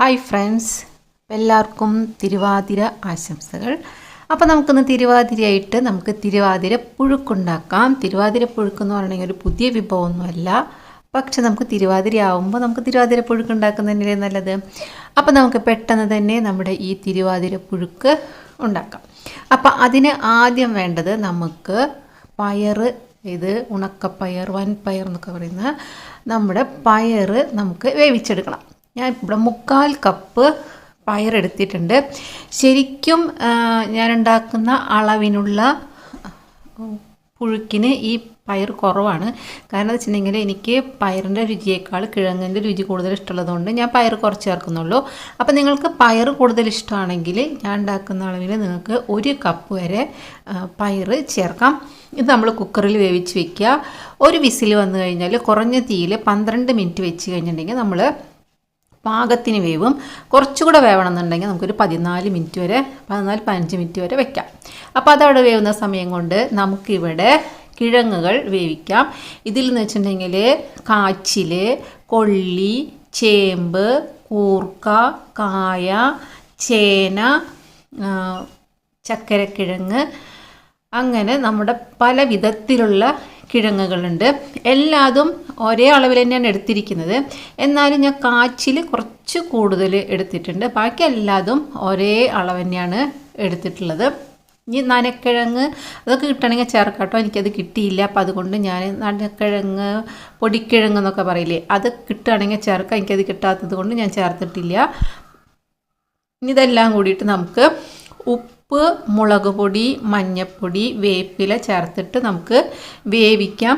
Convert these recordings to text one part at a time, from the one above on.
Hi friends എല്ലാവർക്കും തിരുവാതിര ആശംസകൾ. അപ്പോൾ നമുക്കിന്ന് തിരുവാതിരയായിട്ട് നമുക്ക് തിരുവാതിര പുഴുക്കുണ്ടാക്കാം. തിരുവാതിര പുഴുക്കെന്ന് പറഞ്ഞാൽ ഒരു പുതിയ വിഭവമൊന്നുമല്ല. പക്ഷെ നമുക്ക് തിരുവാതിര ആവുമ്പോൾ നമുക്ക് തിരുവാതിര പുഴുക്ക് ഉണ്ടാക്കുന്നതല്ലേ നല്ലത്. അപ്പോൾ നമുക്ക് പെട്ടെന്ന് തന്നെ നമ്മുടെ ഈ തിരുവാതിര പുഴുക്ക് ഉണ്ടാക്കാം. അപ്പോൾ അതിന് ആദ്യം വേണ്ടത് നമുക്ക് പയറ് ഇത് ഉണക്കപ്പയർ വൻപയർ എന്നൊക്കെ പറയുന്ന നമ്മുടെ പയർ നമുക്ക് വേവിച്ചെടുക്കണം. ഞാൻ ഇവിടെ മുക്കാൽ കപ്പ് പയറെടുത്തിട്ടുണ്ട് ശരിക്കും ഉണ്ടാക്കുന്ന അളവിനുള്ള പുഴുക്കിന് ഈ പയർ കുറവാണ്. കാരണം വെച്ചിട്ടുണ്ടെങ്കിൽ എനിക്ക് പയറിന്റെ രുചിയേക്കാൾ കിഴങ്ങിന്റെ രുചി കൂടുതൽ ഇഷ്ടമുള്ളതുകൊണ്ട് ഞാൻ പയർ കുറച്ച് ചേർക്കുന്നുള്ളൂ. അപ്പോൾ നിങ്ങൾക്ക് പയർ കൂടുതൽ ഇഷ്ടമാണെങ്കിൽ ഞാൻ ഉണ്ടാക്കുന്ന അളവിൽ നിങ്ങൾക്ക് ഒരു കപ്പ് വരെ പയർ ചേർക്കാം. ഇത് നമ്മൾ കുക്കറിൽ വേവിച്ച് വെക്കുക. ഒരു വിസിൽ വന്നു കഴിഞ്ഞാൽ കുറഞ്ഞ തീയിൽ പന്ത്രണ്ട് മിനിറ്റ് വെച്ച് കഴിഞ്ഞിട്ടുണ്ടെങ്കിൽ നമ്മൾ പാകത്തിന് വേവും. കുറച്ചുകൂടെ വേവണമെന്നുണ്ടെങ്കിൽ നമുക്കൊരു പതിനാല് മിനിറ്റ് വരെ പതിനാല് പതിനഞ്ച് മിനിറ്റ് വരെ വെക്കാം. അപ്പോൾ അതവിടെ വേവുന്ന സമയം കൊണ്ട് നമുക്കിവിടെ കിഴങ്ങുകൾ വേവിക്കാം. ഇതിൽ എന്ന് വെച്ചിട്ടുണ്ടെങ്കിൽ കാച്ചിൽ കൊള്ളി ചേമ്പ് കൂർക്ക കായ ചേന ചക്കരക്കിഴങ്ങ്. അങ്ങനെ നമ്മുടെ പല വിധത്തിലുള്ള കിഴങ്ങുകളുണ്ട്. എല്ലാതും ഒരേ അളവിൽ തന്നെയാണ് എടുത്തിരിക്കുന്നത്. എന്നാലും ഞാൻ കാച്ചിൽ കുറച്ച് കൂടുതൽ എടുത്തിട്ടുണ്ട്. ബാക്കി എല്ലാതും ഒരേ അളവ് തന്നെയാണ് എടുത്തിട്ടുള്ളത്. ഇനി നനക്കിഴങ്ങ് അതൊക്കെ കിട്ടണമെങ്കിൽ ചേർക്കാം കേട്ടോ എനിക്കത് കിട്ടിയില്ല. അപ്പോൾ അതുകൊണ്ട് ഞാൻ നനക്കിഴങ്ങ് പൊടിക്കിഴങ്ങ് എന്നൊക്കെ പറയില്ലേ അത് കിട്ടുകയാണെങ്കിൽ ചേർക്കാം. എനിക്കത് കിട്ടാത്തത് കൊണ്ട് ഞാൻ ചേർത്തിട്ടില്ല. ഇതെല്ലാം കൂടിയിട്ട് നമുക്ക് ഉപ്പ് മുളക് പൊടി മഞ്ഞൾപ്പൊടി വേപ്പില ചേർത്തിട്ട് നമുക്ക് വേവിക്കാം.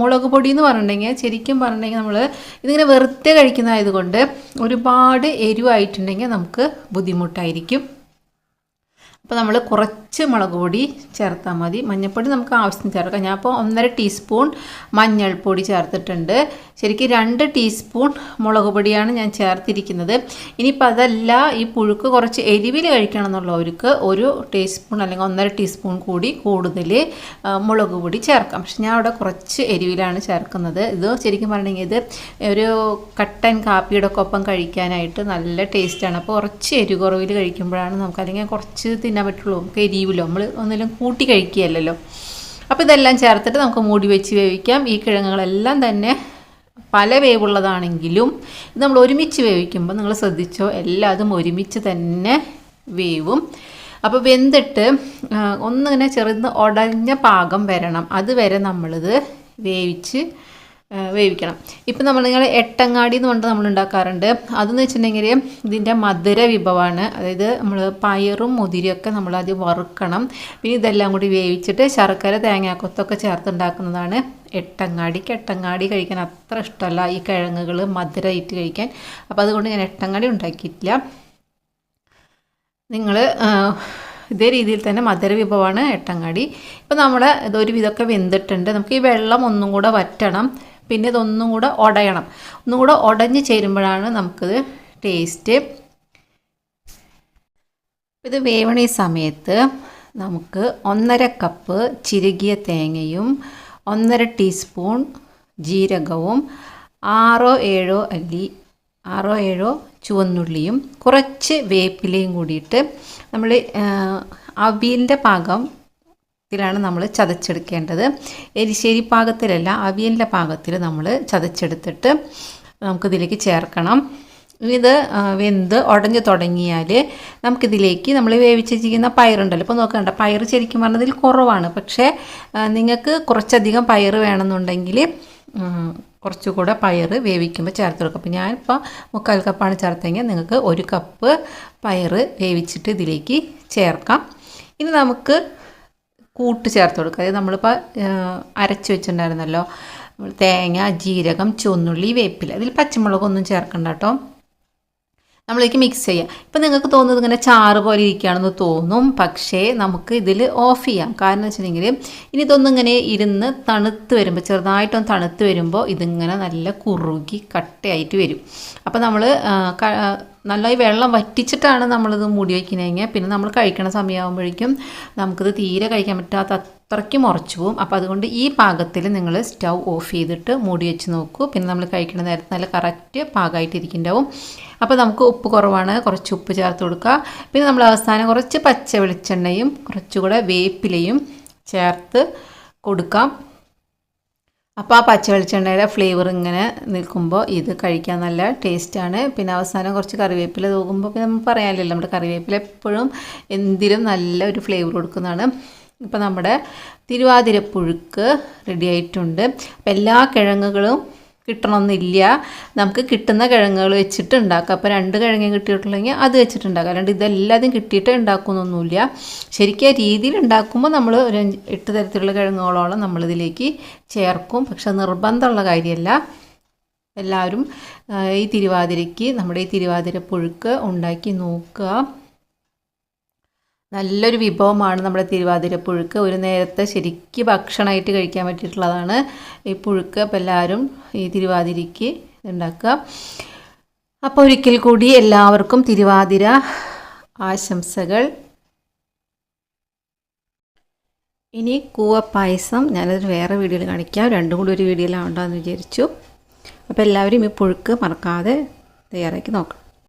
മുളക് പൊടി എന്ന് പറഞ്ഞിട്ടുണ്ടെങ്കിൽ ശരിക്കും പറഞ്ഞിട്ടുണ്ടെങ്കിൽ നമ്മൾ ഇതിങ്ങനെ വെറുതെ കഴിക്കുന്നതായതുകൊണ്ട് ഒരുപാട് എരിവായിട്ടുണ്ടെങ്കിൽ നമുക്ക് ബുദ്ധിമുട്ടായിരിക്കും. അപ്പോൾ നമ്മൾ കുറച്ച് മുളക് പൊടി ചേർത്താൽ മതി. മഞ്ഞൾപ്പൊടി നമുക്ക് ആവശ്യത്തിന് ചേർക്കാം. ഞാൻ അപ്പോൾ ഒന്നര ടീസ്പൂൺ മഞ്ഞൾപ്പൊടി ചേർത്തിട്ടുണ്ട്. ശരിക്കും രണ്ട് ടീസ്പൂൺ മുളക് പൊടിയാണ് ഞാൻ ചേർത്തിരിക്കുന്നത്. ഇനിയിപ്പോൾ അതല്ല ഈ പുഴുക്ക് കുറച്ച് എരിവിൽ കഴിക്കണം എന്നുള്ളവർക്ക് ഒരു ടീസ്പൂൺ അല്ലെങ്കിൽ ഒന്നര ടീസ്പൂൺ കൂടി കൂടുതൽ മുളക് പൊടി ചേർക്കാം. പക്ഷെ ഞാൻ അവിടെ കുറച്ച് എരിവിലാണ് ചേർക്കുന്നത്. ഇത് ശരിക്കും പറഞ്ഞെങ്കിൽ ഇത് ഒരു കട്ടൻ കാപ്പിയുടെ ഒപ്പം കഴിക്കാനായിട്ട് നല്ല ടേസ്റ്റാണ്. അപ്പോൾ കുറച്ച് എരിവ് കുറവിൽ കഴിക്കുമ്പോഴാണ് നമുക്ക് അല്ലെങ്കിൽ കുറച്ച് തിന്നാൻ പറ്റുള്ളൂ. നമുക്ക് എരിവില്ലോ നമ്മൾ ഒന്നിലും കൂട്ടി കഴിക്കുകയല്ലല്ലോ. അപ്പോൾ ഇതെല്ലാം ചേർത്തിട്ട് നമുക്ക് മൂടി വെച്ച് വേവിക്കാം. ഈ കിഴങ്ങുകളെല്ലാം തന്നെ പല വേവുള്ളതാണെങ്കിലും ഇത് നമ്മൾ ഒരുമിച്ച് വേവിക്കുമ്പോൾ നിങ്ങൾ ശ്രദ്ധിച്ചോ എല്ലാതും ഒരുമിച്ച് തന്നെ വേവും. അപ്പോൾ വെന്തിട്ട് ഒന്നിങ്ങനെ ചെറുത് ഉടഞ്ഞ പാകം വരണം. അതുവരെ നമ്മളിത് വേവിച്ച് വേവിക്കണം. ഇപ്പം നമ്മൾ നിങ്ങൾ എട്ടങ്ങാടി എന്ന് പറഞ്ഞിട്ട് നമ്മൾ ഉണ്ടാക്കാറുണ്ട്. അതെന്ന് വെച്ചിട്ടുണ്ടെങ്കിൽ ഇതിന്റെ മധുര വിഭവമാണ്. അതായത് നമ്മൾ പയറും മുതിരിയൊക്കെ നമ്മൾ ആദ്യം വറുക്കണം. പിന്നെ ഇതെല്ലാം കൂടി വേവിച്ചിട്ട് ശർക്കര തേങ്ങാക്കൊത്തൊക്കെ ചേർത്ത് ഉണ്ടാക്കുന്നതാണ് എട്ടങ്ങാടിക്ക്. എട്ടങ്ങാടി കഴിക്കാൻ അത്ര ഇഷ്ടമല്ല. ഈ കിഴങ്ങുകൾ മധുരമായിട്ട് കഴിക്കാൻ. അപ്പോൾ അതുകൊണ്ട് ഞാൻ എട്ടങ്ങാടി ഉണ്ടാക്കിയിട്ടില്ല. നിങ്ങൾ ഇതേ രീതിയിൽ തന്നെ മധുര വിഭവമാണ് എട്ടങ്ങാടി. ഇപ്പം നമ്മുടെ ഇതൊരു വിധമൊക്കെ വെന്തിട്ടുണ്ട്. നമുക്ക് ഈ വെള്ളം ഒന്നും കൂടെ വറ്റണം. പിന്നെ ഇതൊന്നും കൂടെ ഉടയണം ഒന്നും കൂടെ ഉടഞ്ഞ് ചേരുമ്പോഴാണ് നമുക്കിത് ടേസ്റ്റ് ഇത് വേവണ സമയത്ത് നമുക്ക് ഒന്നര കപ്പ് ചിരുകിയ തേങ്ങയും ഒന്നര ടീസ്പൂൺ ജീരകവും ആറോ ഏഴോ അല്ലി ആറോ ഏഴോ ചുവന്നുള്ളിയും കുറച്ച് വേപ്പിലയും കൂടിയിട്ട് നമ്മൾ അവിയലിന്റെ പാകം ത്തിലാണ് നമ്മൾ ചതച്ചെടുക്കേണ്ടത്. എരിശ്ശേരി പാകത്തിലല്ല അവിയലിന്റെ പാകത്തിൽ നമ്മൾ ചതച്ചെടുത്തിട്ട് നമുക്കിതിലേക്ക് ചേർക്കണം. ഇത് വെന്ത് ഉടഞ്ഞു തുടങ്ങിയാൽ നമുക്കിതിലേക്ക് നമ്മൾ വേവിച്ചിരിക്കുന്ന പയറുണ്ടല്ലോ. ഇപ്പോൾ നോക്കണ്ട പയർ ശരിക്കും പറഞ്ഞതിൽ കുറവാണ്. പക്ഷേ നിങ്ങൾക്ക് കുറച്ചധികം പയർ വേണമെന്നുണ്ടെങ്കിൽ കുറച്ചുകൂടെ പയർ വേവിക്കുമ്പോൾ ചേർത്ത് കൊടുക്കും. അപ്പോൾ ഞാനിപ്പോൾ മുക്കാൽ കപ്പാണ് ചേർത്തെങ്കിൽ നിങ്ങൾക്ക് ഒരു കപ്പ് പയർ വേവിച്ചിട്ട് ഇതിലേക്ക് ചേർക്കാം. ഇനി നമുക്ക് കൂട്ട് ചേർത്ത് കൊടുക്കുക. അതായത് നമ്മളിപ്പോൾ അരച്ച് വെച്ചിട്ടുണ്ടായിരുന്നല്ലോ. തേങ്ങ ജീരകം ചുവന്നുള്ളി വേപ്പില. ഇതിൽ പച്ചമുളകൊന്നും ചേർക്കണ്ട കേട്ടോ. നമ്മളിലേക്ക് മിക്സ് ചെയ്യാം. ഇപ്പം നിങ്ങൾക്ക് തോന്നുന്നത് ഇങ്ങനെ ചാറ് പോലെ ഇരിക്കുകയാണെന്ന് തോന്നും. പക്ഷേ നമുക്ക് ഇതിൽ ഓഫ് ചെയ്യാം. കാരണം എന്ന് വെച്ചിട്ടുണ്ടെങ്കിൽ ഇനി ഇതൊന്നും ഇങ്ങനെ ഇരുന്ന് തണുത്ത് വരുമ്പോൾ ചെറുതായിട്ടൊന്ന് തണുത്ത് വരുമ്പോൾ ഇതിങ്ങനെ നല്ല കുറുകി കട്ടയായിട്ട് വരും. അപ്പോൾ നമ്മൾ നല്ല വെള്ളം വറ്റിച്ചിട്ടാണ് നമ്മളിത് മൂടി വയ്ക്കുന്നതെങ്കിൽ പിന്നെ നമ്മൾ കഴിക്കണ സമയമാകുമ്പോഴേക്കും നമുക്കിത് തീരെ കഴിക്കാൻ പറ്റാത്ത അത്രയ്ക്കും മുറച്ചു പോവും. അപ്പോൾ അതുകൊണ്ട് ഈ പാകത്തിൽ നിങ്ങൾ സ്റ്റൗ ഓഫ് ചെയ്തിട്ട് മൂടി വെച്ച് നോക്കൂ. പിന്നെ നമ്മൾ കഴിക്കുന്ന നേരത്ത് നല്ല കറക്റ്റ് പാകമായിട്ട് ഇരിക്കുന്നുണ്ടാവും അപ്പോൾ നമുക്ക് ഉപ്പ് കുറവാണ്. കുറച്ച് ഉപ്പ് ചേർത്ത് കൊടുക്കുക. പിന്നെ നമ്മൾ അവസാനം കുറച്ച് പച്ച വെളിച്ചെണ്ണയും കുറച്ചുകൂടെ വേപ്പിലയും ചേർത്ത് കൊടുക്കാം. അപ്പോൾ ആ പച്ച വെളിച്ചെണ്ണയുടെ ഫ്ലേവർ ഇങ്ങനെ നിൽക്കുമ്പോൾ ഇത് കഴിക്കാൻ നല്ല ടേസ്റ്റാണ്. പിന്നെ അവസാനം കുറച്ച് കറിവേപ്പില നോക്കുമ്പോൾ പിന്നെ നമുക്ക് പറയാനില്ലല്ലോ. നമ്മുടെ കറിവേപ്പില എപ്പോഴും എന്തിലും നല്ല ഒരു ഫ്ലേവർ കൊടുക്കുന്നതാണ്. ഇപ്പോൾ നമ്മുടെ തിരുവാതിരപ്പുഴുക്ക് റെഡി ആയിട്ടുണ്ട്. അപ്പോൾ എല്ലാ കിഴങ്ങുകളും കിട്ടണമെന്നില്ല നമുക്ക് കിട്ടുന്ന കിഴങ്ങുകൾ വെച്ചിട്ട് ഉണ്ടാക്കാം അപ്പോൾ രണ്ട് കിഴങ്ങ് കിട്ടിയിട്ടുണ്ടെങ്കിൽ അത് വെച്ചിട്ട് ഉണ്ടാക്കാം അല്ലാണ്ട് ഇതെല്ലാതും കിട്ടിയിട്ട് ഉണ്ടാക്കുന്നൊന്നുമില്ല. ശരിക്കും ആ രീതിയിൽ ഉണ്ടാക്കുമ്പോൾ നമ്മൾ ഒരു എട്ട് തരത്തിലുള്ള കിഴങ്ങുകളോളം നമ്മളിതിലേക്ക് ചേർക്കും. പക്ഷെ നിർബന്ധമുള്ള കാര്യമല്ല. എല്ലാവരും ഈ തിരുവാതിരയ്ക്ക് നമ്മുടെ ഈ തിരുവാതിര പുഴുക്ക് ഉണ്ടാക്കി നോക്കുക. നല്ലൊരു വിഭവമാണ് നമ്മുടെ തിരുവാതിര പുഴുക്ക്. ഒരു നേരത്തെ ശരിക്ക് ഭക്ഷണമായിട്ട് കഴിക്കാൻ പറ്റിയിട്ടുള്ളതാണ് ഈ പുഴുക്ക്. അപ്പോൾ എല്ലാവരും ഈ തിരുവാതിരയ്ക്ക് ഉണ്ടാക്കുക. അപ്പോൾ ഒരിക്കൽ കൂടി എല്ലാവർക്കും തിരുവാതിര ആശംസകൾ. ഇനി കൂവ പായസം ഞാനത് വേറെ വീഡിയോയിൽ കാണിക്കാം. രണ്ടും കൂടി ഒരു വീഡിയോയിലാവണ്ടെന്ന് വിചാരിച്ചു. അപ്പോൾ എല്ലാവരും ഈ പുഴുക്ക് മറക്കാതെ തയ്യാറാക്കി നോക്കണം.